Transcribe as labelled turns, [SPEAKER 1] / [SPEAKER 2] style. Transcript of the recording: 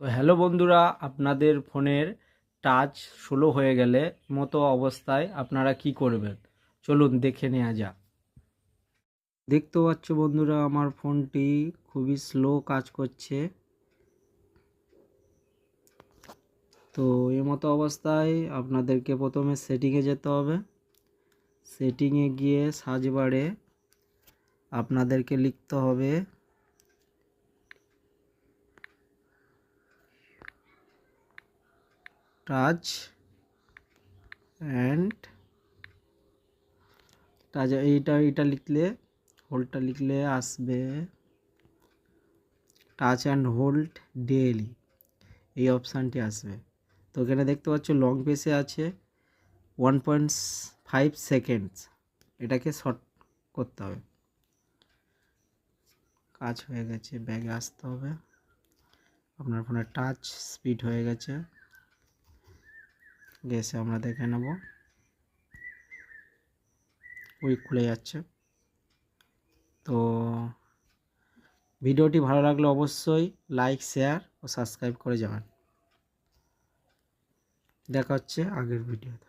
[SPEAKER 1] তো হ্যালো বন্ধুরা, আপনাদের ফোনের টাচ স্লো হয়ে গেলে মতো অবস্থায় আপনারা কি করবেন? চলুন দেখে নেওয়া যাক। দেখতে পাচ্ছ বন্ধুরা, আমার ফোনটি খুবই স্লো কাজ করছে। তো এই মতো অবস্থায় আপনাদেরকে প্রথমে সেটিংয়ে যেতে হবে। সেটিংয়ে গিয়ে সার্চ বারে আপনাদেরকে লিখতে হবে টাচ অ্যান্ড টাচ এইটা এইটা লিখলে হোল্ডটা লিখলে আসবে টাচ অ্যান্ড হোল্ড ডেলি এই অপশানটি আসবে। তো এখানে দেখতে পাচ্ছ লং পেসে আছে ওয়ান পয়েন্ট ফাইভ সেকেন্ডস এটাকে শর্ট করতে হবে। কাজ হয়ে গেছে ব্যাগে আসতে হবে। আপনার ফোনের টাচ স্পিড হয়ে গেছে। গেছে, আমরা দেখে নেব। ওই খুলে যাচ্ছে। তো ভিডিওটি ভালো লাগলে অবশ্যই লাইক, শেয়ার ও সাবস্ক্রাইব করে যাবেন। দেখা হচ্ছে আগের ভিডিওতে।